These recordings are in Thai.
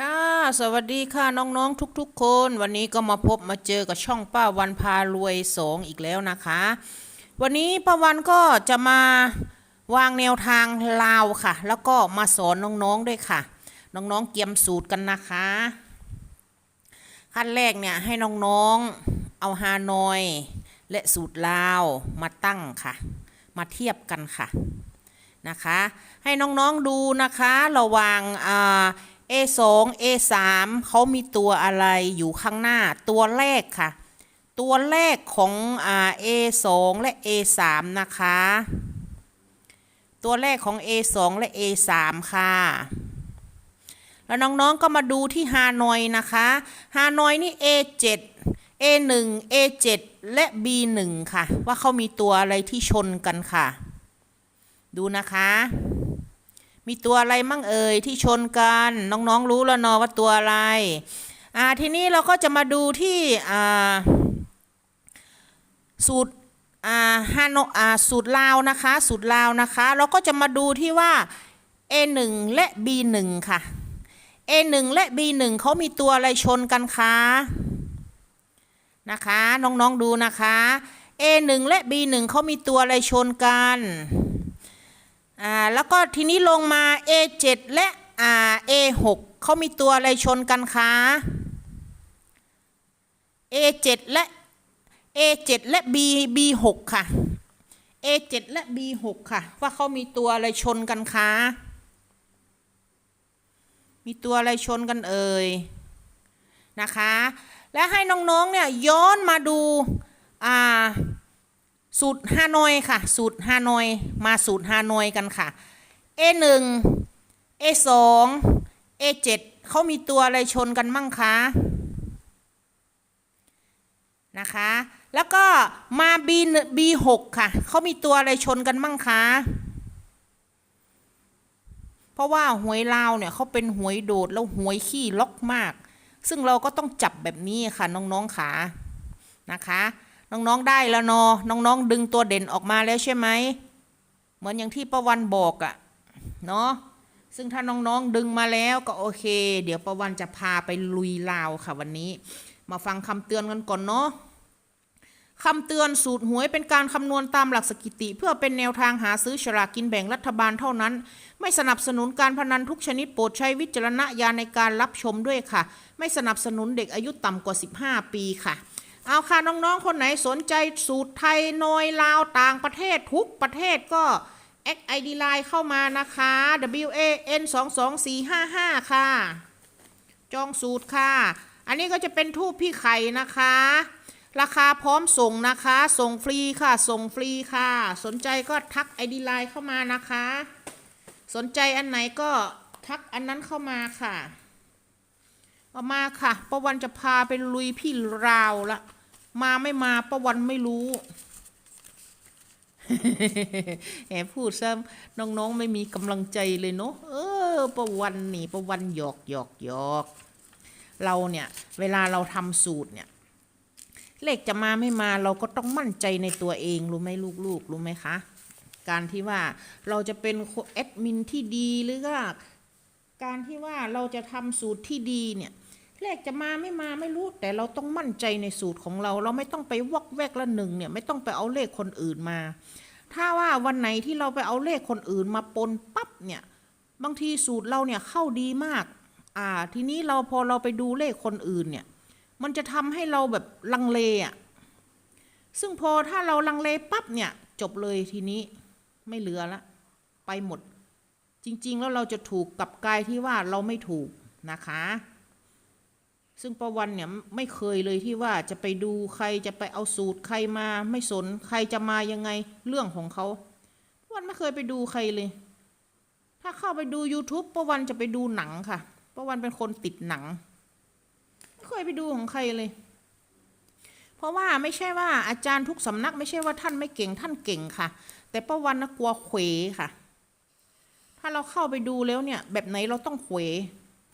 ค่ะสวัสดีค่ะน้องๆทุกๆ คน วันนี้ก็มาพบมาเจอกับช่องป้าวันพารวยสองอีกแล้วนะคะ วันนี้ป้าวันก็จะมาวางแนวทางลาวค่ะ แล้วก็มาสอนน้องๆด้วยค่ะ น้องๆเตรียมสูตรกันนะคะ ขั้นแรกเนี่ยให้น้องๆเอาฮานอยและสูตรลาวมาตั้งค่ะ มาเทียบกันค่ะนะคะ ให้น้องๆดูนะคะระว่างอ่า A2 A3 เขามีตัวอะไรอยู่ข้างหน้า ตัวแรกค่ะ ตัวแรกของอ่า A2 และ A3 นะคะ ตัวแรกของ A2 และ A3 ค่ะ แล้วน้องๆก็มาดูที่ฮานอยนะคะฮานอยนี่ A7 A1 A7 และ B1 ค่ะ ว่าเขามีตัวอะไรที่ชนกันค่ะ ดูนะคะ มีตัวอะไรมั่งเอ่ยที่ชนกัน น้องๆรู้แล้วเนอะว่าตัวอะไร อ่าทีนี้เราก็จะมาดูที่อ่าสูตรอ่าฮานออ่าสูตรลาวนะคะ สูตรลาวนะคะ เราก็จะมาดูที่ว่า A1 และ B1 ค่ะ A1 และ B1 เขามีตัวอะไรชนกันคะนะคะ น้องๆดูนะคะ A1 และ B1 เขามีตัวอะไรชนกัน อ่าแล้วก็ทีนี้ลงมา A7 และอ่า A6 เขามีตัวอะไรชนกันคะ A7 และ A7 และ B B6 ค่ะ A7 และ B6 ค่ะ ว่าเขามีตัวอะไรชนกันคะ มีตัวอะไรชนกันเอ่ยนะคะ และให้น้องๆเนี่ยย้อนมาดูอ่า สูตรฮานอยค่ะ สูตรฮานอย มาสูตรฮานอยกันค่ะ A1 A2 A7 เขามีตัวอะไรชนกันมั่งคะนะคะ แล้วก็มา B B6 ค่ะ เขามีตัวอะไรชนกันมั่งคะเพราะว่าหวยลาวเนี่ยเขาเป็นหวยโดดแล้วหวยขี้ล็อกมาก ซึ่งเราก็ต้องจับแบบนี้ค่ะน้องๆขานะคะ น้องๆได้แล้วเนาะน้องๆดึงตัวเด่นออกมาแล้วใช่ไหมเหมือนอย่างที่ประวันบอกอะเนาะซึ่งถ้าน้องๆดึงมาแล้วก็โอเค เดี๋ยวประวันจะพาไปลุยลาวค่ะวันนี้ มาฟังคำเตือนกันก่อนเนาะคำเตือนสูตรหวยเป็นการคำนวณตามหลักสถิติ เพื่อเป็นแนวทางหาซื้อฉลากกินแบ่งรัฐบาลเท่านั้น ไม่สนับสนุนการพนันทุกชนิดโปรดใช้วิจารณญาณในการรับชมด้วยค่ะ ไม่สนับสนุนเด็กอายุต่ำกว่า 15 ปีค่ะ เอาค่ะน้องๆ คนไหนสนใจสูตรไทยนอยลาวต่างประเทศทุกประเทศก็แอดไอดีไลน์เข้ามานะคะ W A N 2 2 4 5 5 ค่ะ จองสูตรค่ะ อันนี้ก็จะเป็นทูบพี่ไข่นะคะ ราคาพร้อมส่งนะคะ ส่งฟรีค่ะ ส่งฟรีค่ะ สนใจก็ทักไอดีไลน์เข้ามานะคะ สนใจอันไหนก็ทักอันนั้นเข้ามาค่ะเอามาค่ะ ประวันจะพาไปลุยพี่ราวละ มาไม่มาประวันไม่รู้แหมพูดซะน้องๆไม่มีกำลังใจเลยเนาะเออประวันนี่ประวันหยอกหยอกหยอก เราเนี่ยเวลาเราทำสูตรเนี่ย เลขจะมาไม่มาเราก็ต้องมั่นใจในตัวเองรู้ไหมลูกๆรู้ไหมคะ การที่ว่าเราจะเป็นแอดมินที่ดีหรือว่าการที่ว่าเราจะทำสูตรที่ดีเนี่ย เลขจะมาไม่มาไม่รู้ แต่เราต้องมั่นใจในสูตรของเรา เราไม่ต้องไปวอกแวกละหนึ่งเนี่ยไม่ต้องไปเอาเลขคนอื่นมา ถ้าว่าวันไหนที่เราไปเอาเลขคนอื่นมาปนปั๊บเนี่ยบางทีสูตรเราเนี่ยเข้าดีมาก อ่า ทีนี้เราพอเราไปดูเลขคนอื่นเนี่ย มันจะทำให้เราแบบลังเลอะซึ่งพอถ้าเราลังเลปั๊บเนี่ย จบเลยทีนี้ไม่เหลือละ ไปหมด จริง ๆ แล้วเราจะถูกกลับกลายที่ว่าเราไม่ถูกนะคะ ซึ่งประวันเนี่ยไม่เคยเลยที่ว่าจะไปดูใครจะไปเอาสูตรใครมา ไม่สนใครจะมายังไงเรื่องของเขาประวันไม่เคยไปดูใครเลย ถ้าเข้าไปดู YouTube ประวันจะไปดูหนังค่ะประวันเป็นคนติดหนัง ไม่เคยไปดูของใครเลย เพราะว่าไม่ใช่ว่าอาจารย์ทุกสำนัก ไม่ใช่ว่าท่านไม่เก่งท่านเก่งค่ะ แต่ประวันนะกลัวเขวค่ะ ถ้าเราเข้าไปดูแล้วเนี่ย แบบไหนเราต้องเขว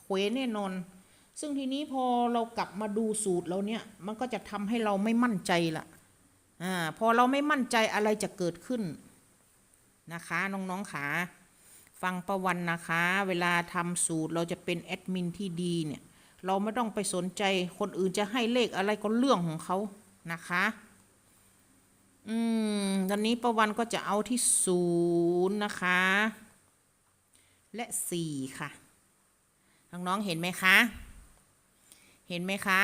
เขวแน่นอน ซึ่งทีนี้พอเรากลับมาดูสูตรเราเนี่ย มันก็จะทำให้เราไม่มั่นใจละอ่าพอเราไม่มั่นใจอะไรจะเกิดขึ้นนะคะ น้องๆขาฟังประวันนะคะ เวลาทำสูตรเราจะเป็นแอดมินที่ดีเนี่ย เราไม่ต้องไปสนใจคนอื่นจะให้เลขอะไรก็เรื่องของเขานะคะ อืมตอนนี้ประวันก็จะเอาที่ศูนย์นะคะ และสี่ค่ะ น้องๆเห็นไหมคะ เห็นไหมคะ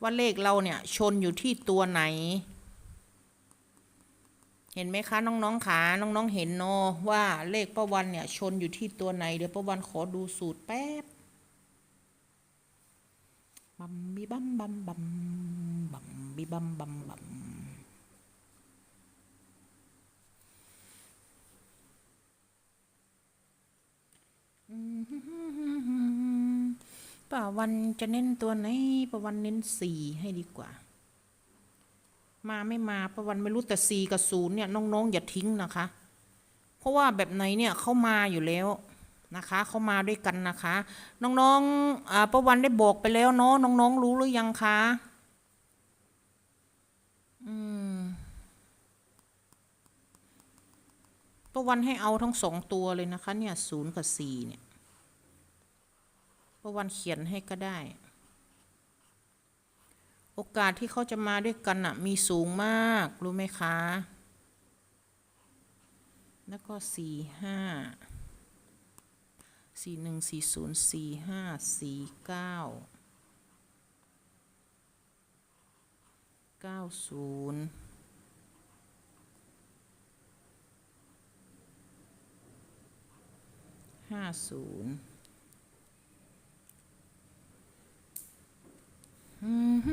ว่าเลขเราเนี่ยชนอยู่ที่ตัวไหน เห็นไหมคะ น้องๆขาน้องๆเห็นเนอะว่าเลขประวันเนี่ยชนอยู่ที่ตัวไหนเดี๋ยวประวันขอดูสูตรแป๊บบัมบีบัมบัมบัมบัมบีบัมบัมบัม ป้าวันจะเน้นตัวไหนป้าวันเน้นสี่ให้ดีกว่า มาไม่มาป้าวันไม่รู้แต่สี่กับศูนย์เนี่ยน้องๆอย่าทิ้งนะคะ เพราะว่าแบบไหนเนี่ยเขามาอยู่แล้วนะคะเขามาด้วยกันนะคะ น้องๆอ่าประวันได้บอกไปแล้วเนาะน้องๆรู้หรือยังคะอืมประวันให้เอาทั้งสองตัวเลยนะคะ เนี่ยศูนย์กับสี่เนี่ย ประวันเขียนให้ก็ได้ โอกาสที่เขาจะมาด้วยกันอะมีสูงมาก รู้ไหมคะ แล้วก็สี่ห้าสี่หนึ่งสี่ศูนย์สี่ห้าสี่เก้าเก้าศูนย์ห้าศูนย์ ประ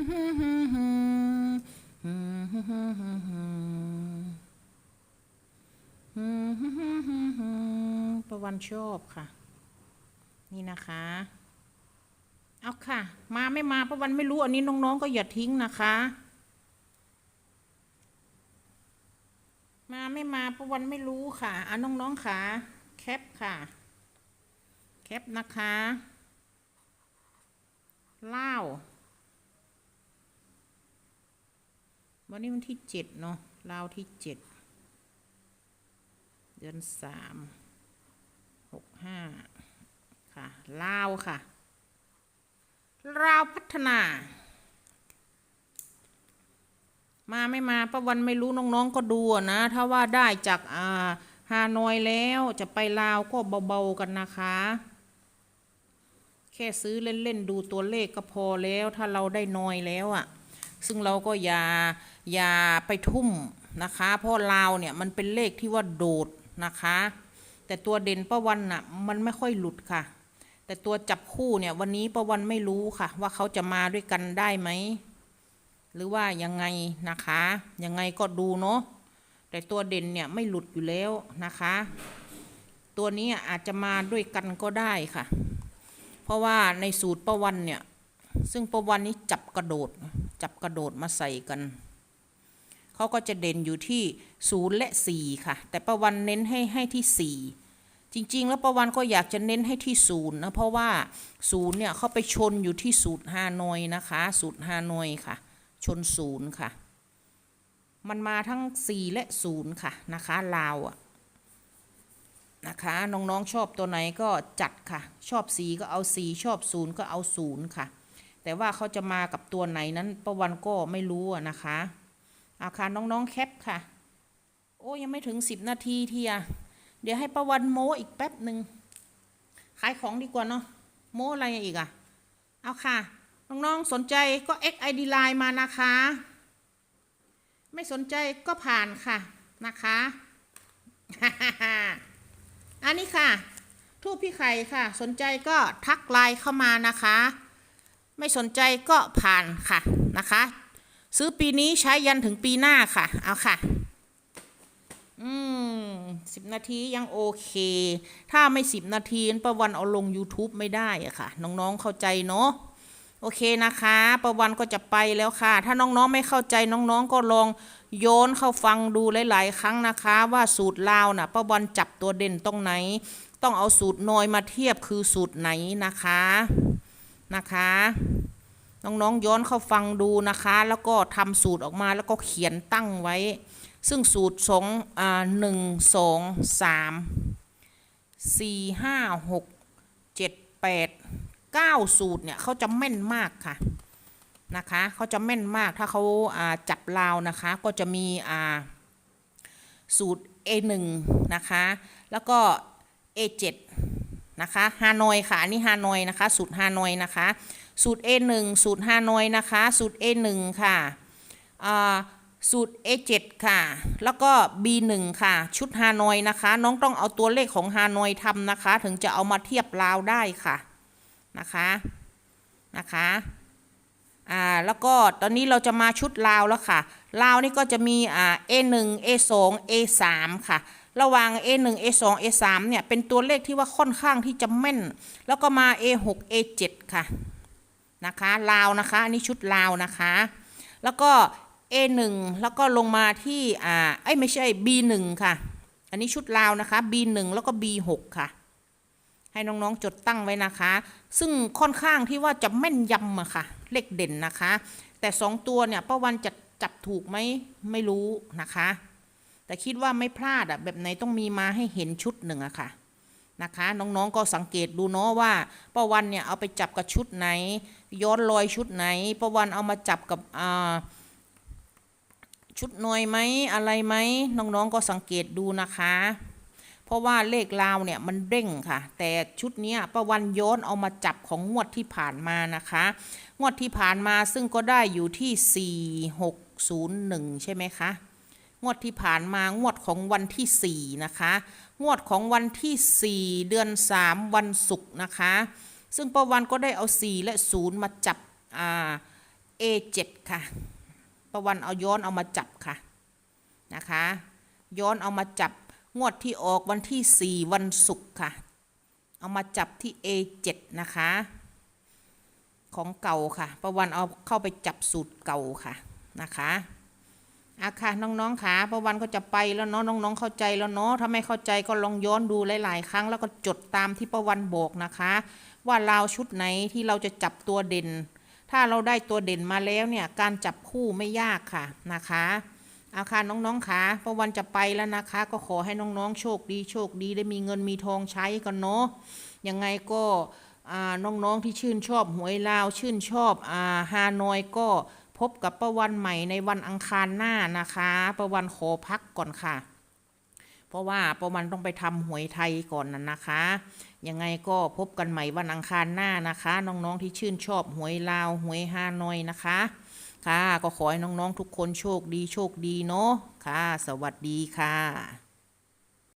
วันชอบค่ะ นี่นะคะ เอาค่ะ มาไม่มาประวันไม่รู้ อันนี้น้องๆก็อย่าทิ้งนะคะ มาไม่มาประวันไม่รู้ค่ะอะน้องๆค่ะ แคปค่ะ แคปนะคะเล่า วันนี้วันที่เจ็ดเนาะลาวที่เจ็ดเดือนสามหกห้าค่ะลาวค่ะลาวพัฒนา มาไม่มาประวันไม่รู้น้องๆก็ดูนะ ถ้าว่าได้จากอ่าฮานอยแล้วจะไปลาวก็เบาๆกันนะคะ แค่ซื้อเล่นๆดูตัวเลขก็พอแล้ว ถ้าเราได้นอยแล้วอะ่ะ ซึ่งเราก็อย่าอย่าไปทุ่มนะคะ เพราะลาวเนี่ยมันเป็นเลขที่ว่าโดดนะคะ แต่ตัวเด่นประวันน่ะมันไม่ค่อยหลุดค่ะ แต่ตัวจับคู่เนี่ยวันนี้ประวันไม่รู้ค่ะ ว่าเขาจะมาด้วยกันได้ไหมหรือว่ายังไงนะคะยังไงก็ดูเนาะแต่ตัวเด่นเนี่ยไม่หลุดอยู่แล้วนะคะ ตัวนี้อาจจะมาด้วยกันก็ได้ค่ะ เพราะว่าในสูตรประวันเนี่ย ซึ่งประวันนี้จับกระโดด จับกระโดดมาใส่กัน เขาก็จะเด่นอยู่ที่ศูนย์และสี่ค่ะ แต่ประวันเน้นให้ให้ที่สี่จริง ๆ แล้วประวันก็อยากจะเน้นให้ที่ศูนย์นะ เพราะว่าศูนย์เนี่ยเขาไปชนอยู่ที่สูตรฮานอยนะคะ สูตรฮานอยค่ะ ชนศูนย์ค่ะ มันมาทั้งสี่และศูนย์ค่ะนะคะลาวอะนะคะน้องๆชอบตัวไหนก็จัดค่ะ ชอบสีก็เอาสีชอบศูนย์ก็เอาศูนย์ค่ะ แต่ว่าเขาจะมากับตัวไหนนั้นประวันก็ไม่รู้นะคะอาคารน้องๆแคปค่ะ โอ้ยังไม่ถึงสิบนาทีเทียเดี๋ยวให้ประวันโมอีกแป๊บหนึ่งขายของดีกว่าเนาะโมอะไรอีกอะเอาค่ะ น้องๆสนใจก็ XID Line มานะคะ ไม่สนใจก็ผ่านค่ะนะคะอันนี้ค่ะ ทูบพี่ไข่ค่ะ สนใจก็ทักไลน์เข้ามานะคะ ไม่สนใจก็ผ่านค่ะนะคะ ซื้อปีนี้ใช้ยันถึงปีหน้าค่ะ เอาค่ะ อืมสิบนาทียังโอเค ถ้าไม่สิบนาทีประวันเอาลง YouTube ไม่ได้อะค่ะ น้องๆเข้าใจเนาะโอเคนะคะ ประวันก็จะไปแล้วค่ะ ถ้าน้องๆไม่เข้าใจน้องๆก็ลองโยนเข้าฟังดูหลายๆ ครั้งนะคะ ว่าสูตรลาวน่ะประวันจับตัวเด่นตรงไหน ต้องเอาสูตรน้อยมาเทียบคือสูตรไหนนะคะ นะคะ น้องๆย้อนเข้าฟังดูนะคะ แล้วก็ทำสูตรออกมาแล้วก็เขียนตั้งไว้ ซึ่งสูตรสองอ่าหนึ่งสองสามสี่ห้าหกเจ็ดแปดเก้าสูตรเนี่ยเขาจะแม่นมากค่ะนะคะเขาจะแม่นมากถ้าเขาาจับลาวนะคะก็จะมีสูตร A1 นะคะ แล้วก็ A7 นะคะฮานอยค่ะอันนี้ฮานอยนะคะ สูตรฮานอยนะคะ สูตร A1 สูตรฮานอยนะคะ สูตร A1 ค่ะอ่าสูตร A7 ค่ะ แล้วก็ B1 ค่ะ ชุดฮานอยนะคะ น้องต้องเอาตัวเลขของฮานอยทำนะคะ ถึงจะเอามาเทียบลาวได้ค่ะนะคะนะคะอ่าแล้วก็ตอนนี้เราจะมาชุดลาวแล้วค่ะลาวนี่ก็จะมีอ่า A1 A2 A3 ค่ะ ระหว่าง A1 A2 A3 เนี่ยเป็นตัวเลขที่ว่าค่อนข้างที่จะแม่น แล้วก็มา A6 A7 ค่ะนะคะลาวนะคะอันนี้ชุดลาวนะคะ แล้วก็ A1 แล้วก็ลงมาที่อ่าเอ้ยไม่ใช่ B1 ค่ะ อันนี้ชุดลาวนะคะ B1 แล้วก็ B6 ค่ะ ให้น้องๆจดตั้งไว้นะคะ ซึ่งค่อนข้างที่ว่าจะแม่นยำอะค่ะ เลขเด่นนะคะ แต่สองตัวเนี่ยป้าวันจะจับถูกไหมไม่รู้นะคะ แต่คิดว่าไม่พลาดอะแบบไหนต้องมีมาให้เห็นชุดหนึ่งอะค่ะนะคะน้องๆก็สังเกตดูเนาะว่าป้าวันเนี่ยเอาไปจับกับชุดไหน ย้อนรอยชุดไหนป้าวันเอามาจับกับอ่าชุดหน่อยไหมอะไรไหมน้องๆก็สังเกตดูนะคะ เพราะว่าเลขลาวเนี่ยมันเด้งค่ะ แต่ชุดนี้ประวันย้อนเอามาจับของงวดที่ผ่านมานะคะ งวดที่ผ่านมาซึ่งก็ได้อยู่ที่ 4601 ใช่ไหมคะ งวดที่ผ่านมางวดของวันที่ 4 นะคะ งวดของวันที่ 4 เดือน 3 วันศุกร์นะคะ ซึ่งประวันก็ได้เอา 4 และ 0 มาจับอ่า A7 ค่ะ ประวันเอาย้อนเอามาจับค่ะนะคะ ย้อนเอามาจับงวดที่ออกวันที่ 4 วันศุกร์ค่ะ เอามาจับที่ A7 นะคะ ของเก่าค่ะ ประวันเอาเข้าไปจับสูตรเก่าค่ะนะคะ อาค่ะน้องๆค่ะประวันก็จะไปแล้วเนาะน้องๆเข้าใจแล้วเนาะถ้าไม่เข้าใจก็ลองย้อนดูหลาย ๆ ครั้ง แล้วก็จดตามที่ประวันบอกนะคะ ว่าเราวชุดไหนที่เราจะจับตัวเด่น ถ้าเราได้ตัวเด่นมาแล้วเนี่ยการจับคู่ไม่ยากค่ะนะคะอาค่ะน้องๆค่ะประวันจะไปแล้วนะคะ ก็ขอให้น้องๆ โชคดีโชคดีได้มีเงินมีทองใช้กันเนาะยังไงก็อ่าน้องๆที่ชื่นชอบหวยลาวชื่นชอบอ่าฮานอยก็ พบกับประวันใหม่ในวันอังคารหน้านะคะ ประวันขอพักก่อนค่ะ เพราะว่าประวันต้องไปทำหวยไทยก่อนนะนะคะ ยังไงก็พบกันใหม่วันอังคารหน้านะคะ น้องๆที่ชื่นชอบหวยลาวหวยฮานอยนะคะ ค่ะ ก็ขอให้น้องๆทุกคนโชคดีโชคดีเนาะค่ะ สวัสดีค่ะ